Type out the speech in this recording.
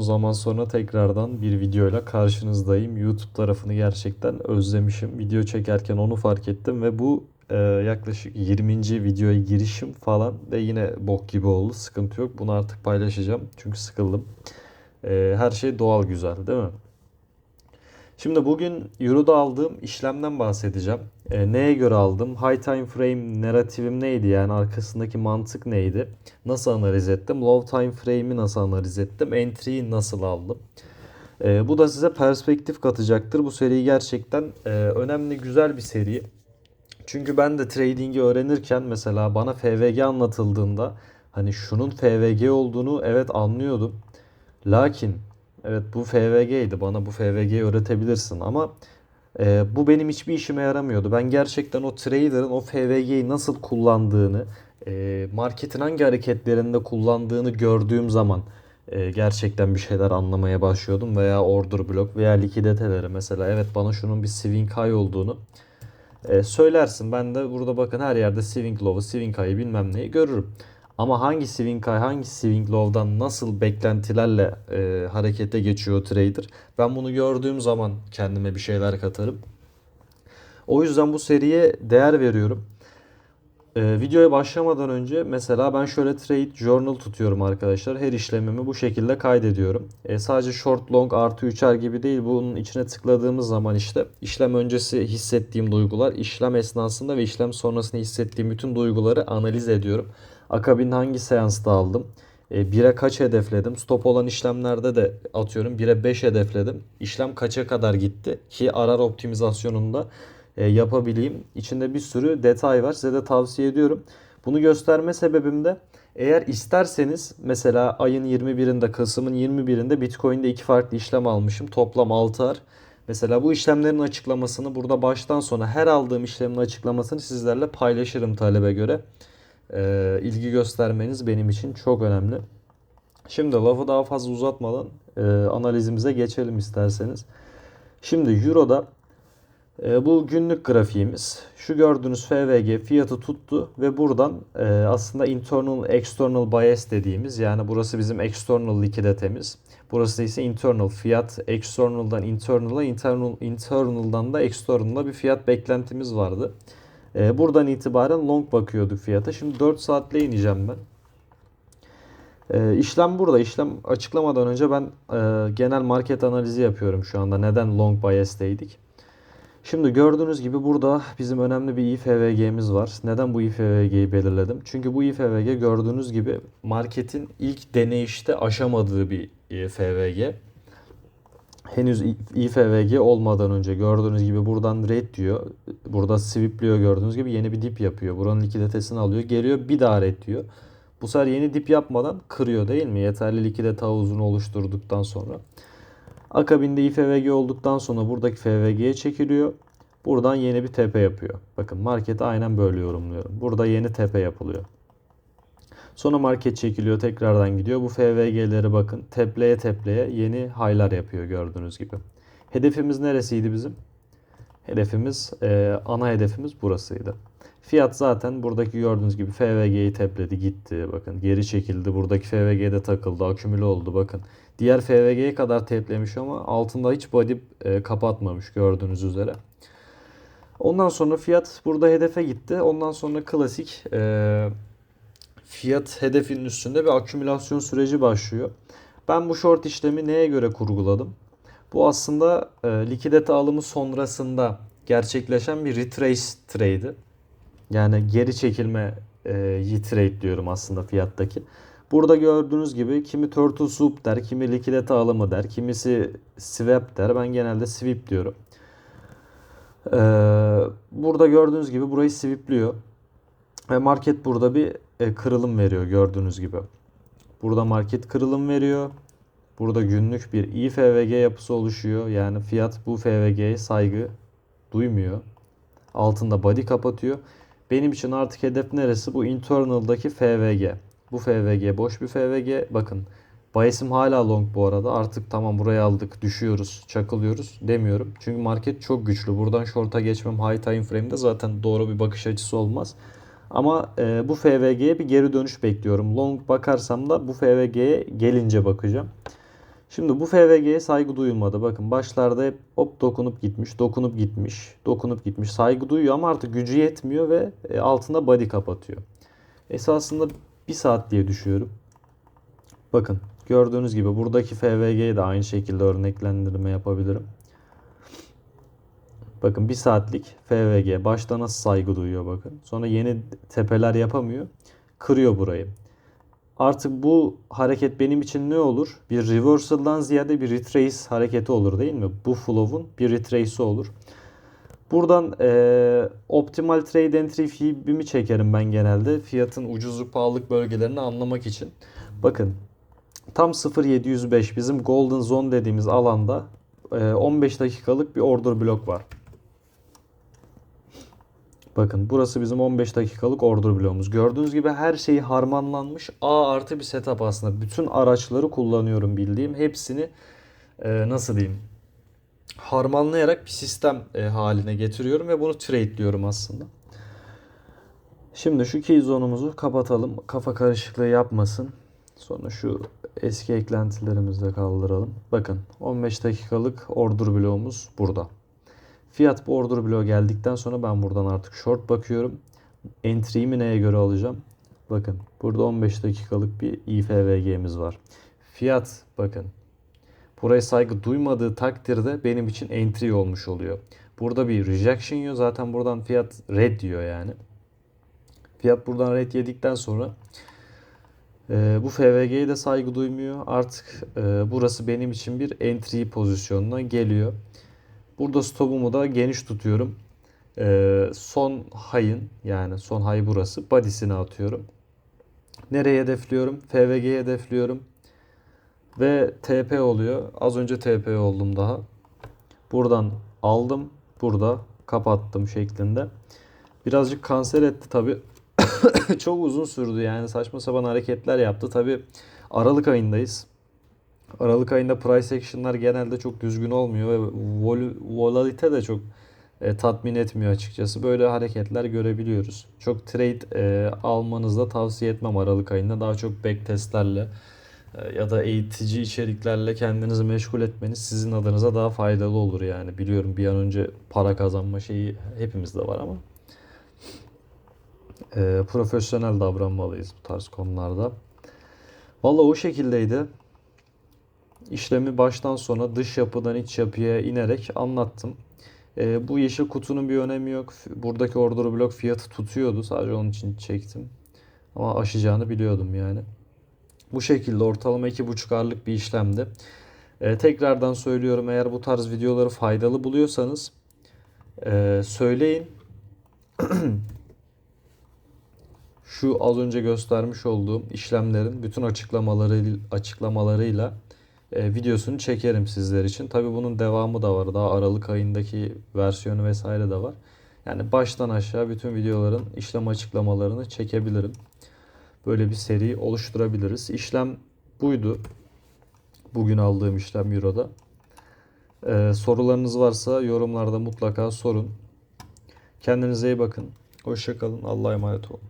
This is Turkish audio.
zaman sonra tekrardan bir videoyla karşınızdayım. YouTube tarafını gerçekten özlemişim. Video çekerken onu fark ettim ve bu e, yaklaşık 20. videoya girişim falan ve yine bok gibi oldu. Sıkıntı yok. Bunu artık paylaşacağım. Çünkü sıkıldım. E, her şey doğal güzel değil mi? Şimdi bugün Euro'da aldığım işlemden bahsedeceğim. E, neye göre aldım? High time frame narratifim neydi? Yani arkasındaki mantık neydi? Nasıl analiz ettim? Low time frame'i nasıl analiz ettim? Entry'yi nasıl aldım? E, bu da size perspektif katacaktır. Bu seri gerçekten e, önemli, güzel bir seri. Çünkü ben de trading'i öğrenirken mesela bana FVG anlatıldığında hani şunun FVG olduğunu evet anlıyordum. Lakin evet bu FVG'ydi. Bana bu FVG'yi öğretebilirsin ama e, bu benim hiçbir işime yaramıyordu. Ben gerçekten o trader'ın o FVG'yi nasıl kullandığını, e, marketin hangi hareketlerinde kullandığını gördüğüm zaman e, gerçekten bir şeyler anlamaya başlıyordum veya order block veya likiditeleri mesela evet bana şunun bir swing high olduğunu e, söylersin. Ben de burada bakın her yerde swing low'u, swing high'ı bilmem neyi görürüm. Ama hangi swing high, hangi swing low'dan nasıl beklentilerle e, harekete geçiyor trader? Ben bunu gördüğüm zaman kendime bir şeyler katarım. O yüzden bu seriye değer veriyorum. Ee, videoya başlamadan önce mesela ben şöyle trade journal tutuyorum arkadaşlar. Her işlemimi bu şekilde kaydediyorum. Ee, sadece short long artı üçer gibi değil. Bunun içine tıkladığımız zaman işte işlem öncesi hissettiğim duygular, işlem esnasında ve işlem sonrasında hissettiğim bütün duyguları analiz ediyorum. Akabinde hangi seansta aldım? 1'e kaç hedefledim? Stop olan işlemlerde de atıyorum 1'e 5 hedefledim. İşlem kaça kadar gitti? Ki arar optimizasyonunda yapabileyim. İçinde bir sürü detay var. Size de tavsiye ediyorum. Bunu gösterme sebebim de eğer isterseniz mesela ayın 21'inde Kasım'ın 21'inde Bitcoin'de iki farklı işlem almışım. Toplam 6 ar. Mesela bu işlemlerin açıklamasını burada baştan sona her aldığım işlemin açıklamasını sizlerle paylaşırım talebe göre. Ee, ilgi göstermeniz benim için çok önemli. Şimdi lafı daha fazla uzatmadan e, analizimize geçelim isterseniz. Şimdi Euro'da e, bu günlük grafiğimiz. Şu gördüğünüz FVG fiyatı tuttu ve buradan e, aslında internal external bias dediğimiz yani burası bizim external likiditemiz. Burası ise internal fiyat external'dan internal'a internal internal'dan da external'a bir fiyat beklentimiz vardı. E, buradan itibaren long bakıyorduk fiyata. Şimdi 4 saatle ineceğim ben. E, işlem burada. İşlem açıklamadan önce ben e, genel market analizi yapıyorum şu anda. Neden long bias'teydik? Şimdi gördüğünüz gibi burada bizim önemli bir IFVG'miz var. Neden bu IFVG'yi belirledim? Çünkü bu IFVG gördüğünüz gibi marketin ilk deneyişte aşamadığı bir FVG. Henüz IFVG olmadan önce gördüğünüz gibi buradan red diyor. Burada sweepliyor gördüğünüz gibi yeni bir dip yapıyor. Buranın likiditesini alıyor. Geliyor bir daha red diyor. Bu sefer yeni dip yapmadan kırıyor değil mi? Yeterli likidite havuzunu oluşturduktan sonra. Akabinde IFVG olduktan sonra buradaki FVG'ye çekiliyor. Buradan yeni bir tepe yapıyor. Bakın marketi aynen böyle yorumluyorum. Burada yeni tepe yapılıyor. Sonra market çekiliyor tekrardan gidiyor. Bu FVG'leri bakın tepleye tepleye yeni high'lar yapıyor gördüğünüz gibi. Hedefimiz neresiydi bizim? Hedefimiz e, ana hedefimiz burasıydı. Fiyat zaten buradaki gördüğünüz gibi FVG'yi tepledi gitti. Bakın geri çekildi. Buradaki FVG'de takıldı. Akümüle oldu. Bakın diğer FVG'ye kadar teplemiş ama altında hiç body e, kapatmamış gördüğünüz üzere. Ondan sonra fiyat burada hedefe gitti. Ondan sonra klasik e, fiyat hedefinin üstünde bir akümülasyon süreci başlıyor. Ben bu short işlemi neye göre kurguladım? Bu aslında e, likidite alımı sonrasında gerçekleşen bir retrace trade'i. Yani geri çekilme e, trade diyorum aslında fiyattaki. Burada gördüğünüz gibi kimi turtle soup der, kimi likidite alımı der, kimisi swap der. Ben genelde sweep diyorum. Ee, burada gördüğünüz gibi burayı sweepliyor. Ve market burada bir e, kırılım veriyor gördüğünüz gibi. Burada market kırılım veriyor. Burada günlük bir IFVG yapısı oluşuyor. Yani fiyat bu FVG'ye saygı duymuyor. Altında body kapatıyor. Benim için artık hedef neresi? Bu internal'daki FVG. Bu FVG boş bir FVG. Bakın Bias'im hala long bu arada. Artık tamam buraya aldık, düşüyoruz, çakılıyoruz demiyorum. Çünkü market çok güçlü. Buradan short'a geçmem high time frame'de zaten doğru bir bakış açısı olmaz. Ama e, bu FVG'ye bir geri dönüş bekliyorum. Long bakarsam da bu FVG'ye gelince bakacağım. Şimdi bu FVG'ye saygı duyulmadı. Bakın başlarda hep hop dokunup gitmiş, dokunup gitmiş, dokunup gitmiş. Saygı duyuyor ama artık gücü yetmiyor ve e, altında body kapatıyor. Esasında bir saat diye düşüyorum. Bakın gördüğünüz gibi buradaki FVG'ye de aynı şekilde örneklendirme yapabilirim. Bakın bir saatlik FVG başta nasıl saygı duyuyor bakın. Sonra yeni tepeler yapamıyor. Kırıyor burayı. Artık bu hareket benim için ne olur? Bir reversal'dan ziyade bir retrace hareketi olur değil mi? Bu flow'un bir retrace'i olur. Buradan eee, optimal trade entry fee'imi çekerim ben genelde. Fiyatın ucuzluk pahalılık bölgelerini anlamak için. Bakın tam 0.705 bizim golden zone dediğimiz alanda eee, 15 dakikalık bir order blok var. Bakın burası bizim 15 dakikalık order bloğumuz. Gördüğünüz gibi her şeyi harmanlanmış A artı bir setup aslında. Bütün araçları kullanıyorum bildiğim. Hepsini e, nasıl diyeyim harmanlayarak bir sistem e, haline getiriyorum ve bunu trade'liyorum aslında. Şimdi şu key zone'umuzu kapatalım. Kafa karışıklığı yapmasın. Sonra şu eski eklentilerimizi de kaldıralım. Bakın 15 dakikalık order bloğumuz burada. Fiyat bu order bloğu geldikten sonra ben buradan artık short bakıyorum. Entry'mi neye göre alacağım? Bakın burada 15 dakikalık bir IFVG'miz var. Fiyat bakın. Buraya saygı duymadığı takdirde benim için entry olmuş oluyor. Burada bir rejection yiyor. Zaten buradan fiyat red diyor yani. Fiyat buradan red yedikten sonra e, bu FVG'ye de saygı duymuyor. Artık e, burası benim için bir entry pozisyonuna geliyor. Burada stopumu da geniş tutuyorum. Ee, son high'ın yani son high burası. Body'sini atıyorum. Nereye hedefliyorum? FVG'ye hedefliyorum. Ve TP oluyor. Az önce TP oldum daha. Buradan aldım. Burada kapattım şeklinde. Birazcık kanser etti tabi. Çok uzun sürdü yani saçma sapan hareketler yaptı. Tabi Aralık ayındayız. Aralık ayında price action'lar genelde çok düzgün olmuyor ve vol volatilite de çok e, tatmin etmiyor açıkçası. Böyle hareketler görebiliyoruz. Çok trade e, almanızı da tavsiye etmem Aralık ayında. Daha çok back testlerle ya da eğitici içeriklerle kendinizi meşgul etmeniz sizin adınıza daha faydalı olur yani. Biliyorum bir an önce para kazanma şeyi hepimizde var ama e, profesyonel davranmalıyız bu tarz konularda. Valla o şekildeydi. İşlemi baştan sona dış yapıdan iç yapıya inerek anlattım. E, bu yeşil kutunun bir önemi yok. Buradaki order blok fiyatı tutuyordu. Sadece onun için çektim. Ama aşacağını biliyordum yani. Bu şekilde ortalama 2,5 arlık bir işlemdi. E, tekrardan söylüyorum eğer bu tarz videoları faydalı buluyorsanız e, söyleyin. Şu az önce göstermiş olduğum işlemlerin bütün açıklamaları açıklamalarıyla e, videosunu çekerim sizler için. Tabii bunun devamı da var. Daha Aralık ayındaki versiyonu vesaire de var. Yani baştan aşağı bütün videoların işlem açıklamalarını çekebilirim. Böyle bir seri oluşturabiliriz. İşlem buydu. Bugün aldığım işlem Euro'da. Ee, sorularınız varsa yorumlarda mutlaka sorun. Kendinize iyi bakın. Hoşçakalın. Allah'a emanet olun.